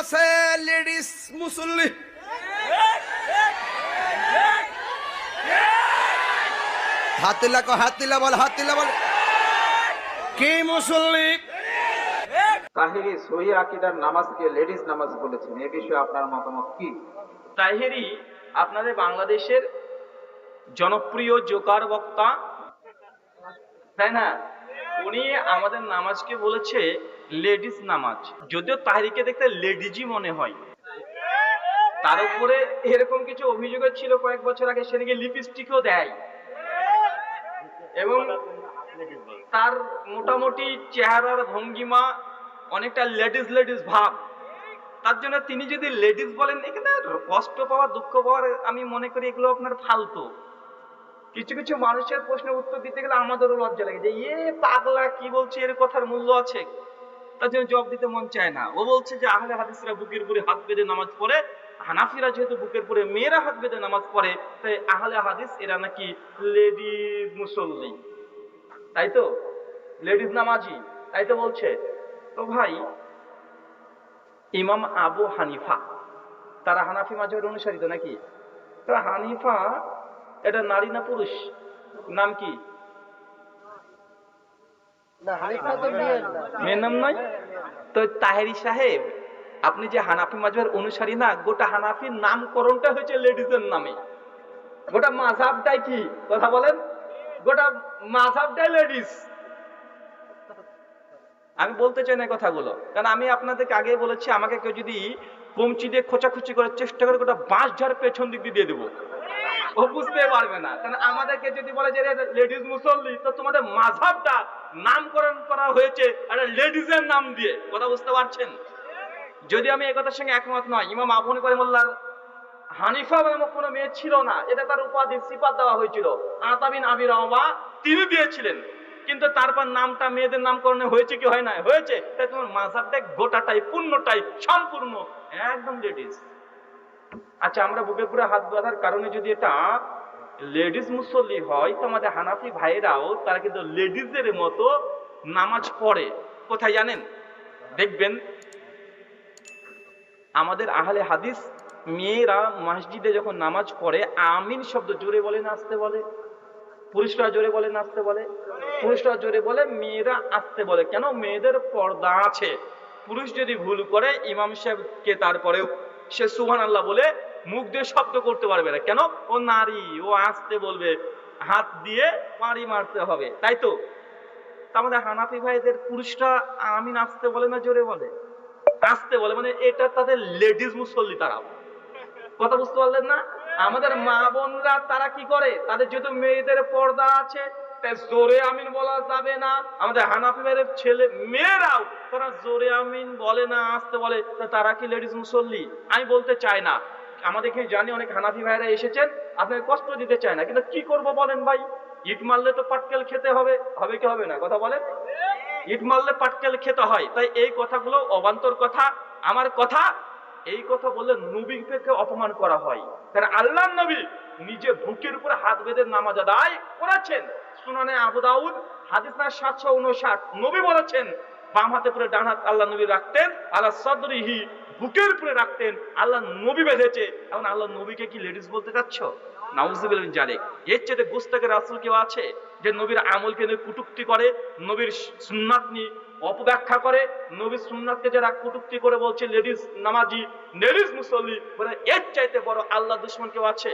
আছে লেডিস মুসল্লি। হাতিলা কো হাতিলা বল হাতিলা বল। কি মুসল্লি? তাহিরি সহি আকিদার নামাজকে লেডিস নামাজ বলেছেন। এ বিষয়ে আপনার মতামত কি? তাহেরি আপনাদের বাংলাদেশের জনপ্রিয় জোকার বক্তা। তাই না? উনি আমাদের নামাজকে বলেছে, লেডিস নামাজ। যদিও তাহেরিকে দেখতে লেডিজই মনে হয়। তার উপরে এরকম কিছু অভিযোগ ছিল কয়েক বছর আগে, সে নাকি লিপস্টিকও দেয়। এবং তার মোটামুটি চেহারার ভঙ্গিমা অনেকটা লেডিস লেডিস ভাব। তার জন্য তিনি যদি লেডিস বলেন এখানে কষ্ট পাওয়া, দুঃখ পাওয়ার, আমি মনে করি এগুলো আপনার ফালতু। কিছু কিছু মানুষের প্রশ্নের উত্তর দিতে গেলে আমাদেরও লজ্জা লাগে যে ইয়ে পাগলা, কি বলছে? এর কথার মূল্য আছে? তার জন্য জবাব দিতে মন চায় না। ও বলছে যে, আহলে হাদিসরা বুকের উপরে হাত বেঁধে নামাজ পড়ে, হানাফিরা যেহেতু বুকের উপরে মেয়েরা হাত বেঁধে নামাজ পড়ে, তাই আহলে হাদিস এরা নাকি লেডি মুসল্লি। তাই তো? লেডিস নামাজি তাই তো বলছে। তো ভাই, ইমাম আবু হানিফা, তারা হানাফি মাঝের অনুসারিত নাকি? তো হানিফা এটা নারী না পুরুষ? নাম কি? মেয়ের নাম নয়? তো তাহেরি সাহেব আপনি যে হানাফি অনুসারী না গোটা হানাফির নামকরণটা হয়েছে লেডিজের নামে। গোটা মাঝাবটাই কি? কথা বলেন। গোটা মাঝাবটাই লেডিস আমি বলতে চাই না কথাগুলো। কারণ আমি আপনাদেরকে আগে বলেছি আমাকে কেউ যদি কমচি দিয়ে খোঁচাখুচি করার চেষ্টা করে গোটা বাঁশ ঝাড় পেছন দিক দিয়ে দেবো। ও বুঝতে পারবে না। কারণ আমাদেরকে যদি বলে যে মুসল্লি, তো তোমাদের মাঝাবটা নামকরণ করা হয়েছে একটা লেডিজের নাম দিয়ে। কথা বুঝতে পারছেন? যদি আমি এই কথার সঙ্গে একমত নয়, ইমাম আবুন করে মোল্লার হানিফা নামক কোনো মেয়ে ছিল না, এটা তার উপাধি সিপাত দেওয়া হয়েছিল। আতাবিন আবির রহমা তিনি দিয়েছিলেন। কিন্তু তারপর নামটা মেয়েদের নামকরণে হয়েছে কি হয় না হয়েছে। তাই তোমার মাঝাবটা গোটাটাই পূর্ণটাই সম্পূর্ণ, একদম লেডিস আচ্ছা আমরা বুকে পুরো হাত বাঁধার কারণে যদি এটা লেডিস মুসল্লি হয়, তো আমাদের হানাফি ভাইরাও তারা কিন্তু লেডিসদের মতো নামাজ পড়ে। কোথায় জানেন? দেখবেন, আমাদের আহলে হাদিস মেয়েরা মসজিদে যখন নামাজ পড়ে, আমিন শব্দ জোরে বলে না আসতে বলে? পুরুষরা জোরে বলে না আসতে বলে? পুরুষরা জোরে বলে, মেয়েরা আসতে বলে। কেন? মেয়েদের পর্দা আছে। পুরুষ যদি ভুল করে, ইমাম সাহেবকে তারপরে সে সুহান আল্লাহ বলে মুখ দিয়ে শব্দ করতে পারবে না। কেন? ও নারী, ও আসতে বলবে, হাত দিয়ে পাড়ি মারতে হবে, তাই তো? আমাদের হানাফি ভাইদের পুরুষরা আমিন আসতে বলে না জোরে বলে? আসতে বলে মানে এটা তাদের লেডিস মুসল্লি তারা কথা বুঝতে পারলেন না? আমাদের মা বোনরা তারা কি করে? তাদের যেহেতু মেয়েদের পর্দা আছে তাই জোরে আমিন বলা যাবে না। আমাদের হানাফি ভাইয়ের ছেলে মেয়েরাও তারা জোরে আমিন বলে না, আসতে বলে। তারা কি লেডিস মুসল্লি? আমি বলতে চাই না। আমাদের এখানে জানি অনেক হানাফি ভাইরা এসেছেন, আপনাকে কষ্ট দিতে চায় না। কিন্তু কি করব বলেন ভাই? ইট মারলে তো পাটকেল খেতে হবে। হবে কি হবে না? কথা বলেন। ইট মারলে পাটকেল খেতে হয়। তাই এই কথাগুলো অবান্তর কথা, আমার কথা। এই কথা বললে নবীকে অপমান করা হয়। কারণ আল্লাহ নবী নিজে বুকের উপরে হাত বেঁধে নামাজ আদায় করেছেন। সুনানে আবু দাউদ, হাদিস না সাতশো উনষাট। নবী বলেছেন, বাম হাতে পরে ডান হাত আল্লাহ নবী রাখতেন আল্লাহ সদরিহি বুকের উপরে রাখতেন, আল্লাহ নবী বেঁধেছে। এখন আল্লাহ নবীকে কি লেডিস বলতে চাচ্ছ? নাউজুবিল জালেক। এর চেয়ে গুস্তাকের রাসুল কেউ আছে, যে নবীর আমলকে নিয়ে কুটুক্তি করে, নবীর সুন্নাত নিয়ে অপব্যাখ্যা করে, নবীর সুন্নাতকে যারা কুটুক্তি করে বলছে লেডিস নামাজি লেডিস মুসল্লি এর চাইতে বড় আল্লাহ দুশ্মন কেউ আছে?